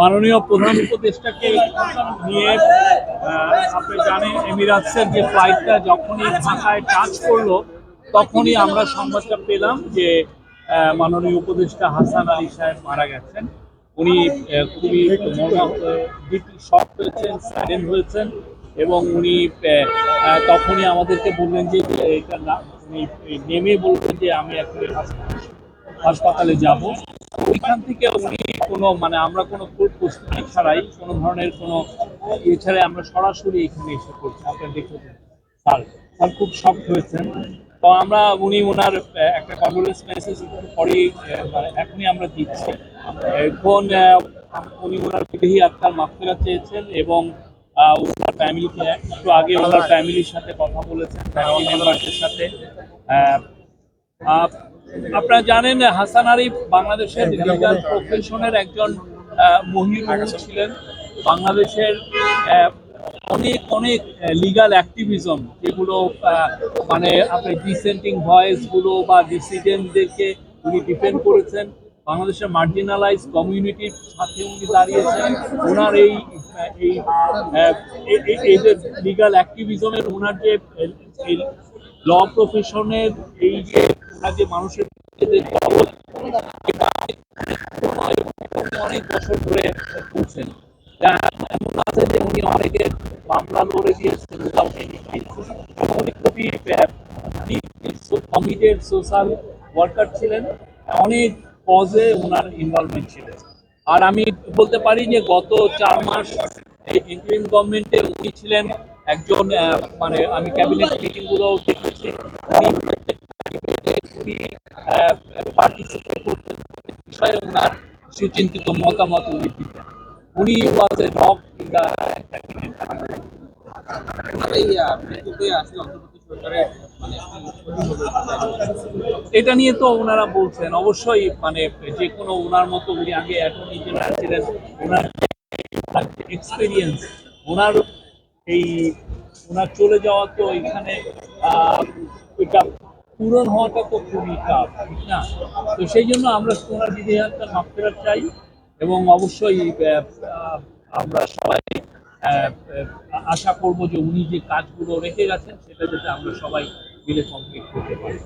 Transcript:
মাননীয় প্রধান উপদেষ্টাকে নিয়ে আপনি জানেন এমিরাটসের যে ফ্লাইটটা যখনই ঢাকায় টাচ করল, তখনই আমরা সংবাদটা পেলাম যে মাননীয় উপদেষ্টা হাসান আলী সাহেব মারা গেছেন। উনি খুবই শক হয়েছেন সাইলেন্ট হয়েছেন এবং উনি তখনই আমাদেরকে বললেন যে, এটা নেমে বলবেন যে, আমি এখন হাসপাতালে যাব। ওইখান থেকে উনি কোনো মানে আমরা কোনো প্রস্তুতি ছাড়াই কোনো ধরনের কোনো ইয়ে ছাড়াই আমরা সরাসরি এখানে এসে করছি আপনারা দেখেছেন স্যার স্যার খুব শক হয়েছেন। তো আমরা, উনি ওনার একটা কন্ডোলেন্স মেসেজ মানে এখনই আমরা দিচ্ছি। এখন উনি ওনার বিদেহী আত্মার মাফেরা চেয়েছেন এবং ওনার ফ্যামিলিকে একটু আগে ওনার ফ্যামিলির সাথে কথা বলেছেন ফ্যামিলি মেম্বারদের সাথে। আপনারা জানেন, হাসান আরিফ বাংলাদেশের লিগাল প্রফেশনের একজন মহিরুহ ছিলেন। বাংলাদেশের অনেক অনেক লিগাল অ্যাক্টিভিজম যেগুলো মানে আপনার ডিসেন্টিং ভয়েসগুলো বা ডিসিডেন্টদেরকে উনি ডিপেন্ড করেছেন। বাংলাদেশের মার্জিনালাইজ কমিউনিটির সাথে উনি দাঁড়িয়েছেন। ওনার এই এই যে লিগাল অ্যাক্টিভিজমের ওনার যে ল প্রফেশনের এই যে যে মানুষের অনেক বছর ধরে করছেন এমন আছে যে উনি অনেকের মামলা লড়ে দিয়েছেন উনি সোশ্যাল ওয়ার্কার ছিলেন, অনেক কজে ওনার ইনভলভমেন্ট ছিলেন আর আমি বলতে পারি যে গত চার মাস ইন্টারিম গভর্নমেন্টে উনি ছিলেন একজন মানে আমি ক্যাবিনেট মিটিংগুলো দেখেছি। করতেন বিষয়ে ওনার সুচিন্তিত মতামত উনি দিতেন উনি মানে? এটা নিয়ে তো ওনারা বলছেন, অবশ্যই মানে যে কোনো ওনার মতো উনি আগে অ্যাটর্নি জেনারেল ছিলেন ওনার এক্সপিরিয়েন্স ওনার এই, ওনার চলে যাওয়া তো এখানে এটা পূরণ হওয়াটা তো খুবই টাফ ঠিক না তো সেই জন্য আমরা সোনা বিধেয়কটা মাফ ফেরত চাই এবং অবশ্যই আমরা সবাই আশা করব যে উনি যে কাজগুলো রেখে গেছেন সেটা যাতে আমরা সবাই মিলে কমপ্লিট করতে পারি.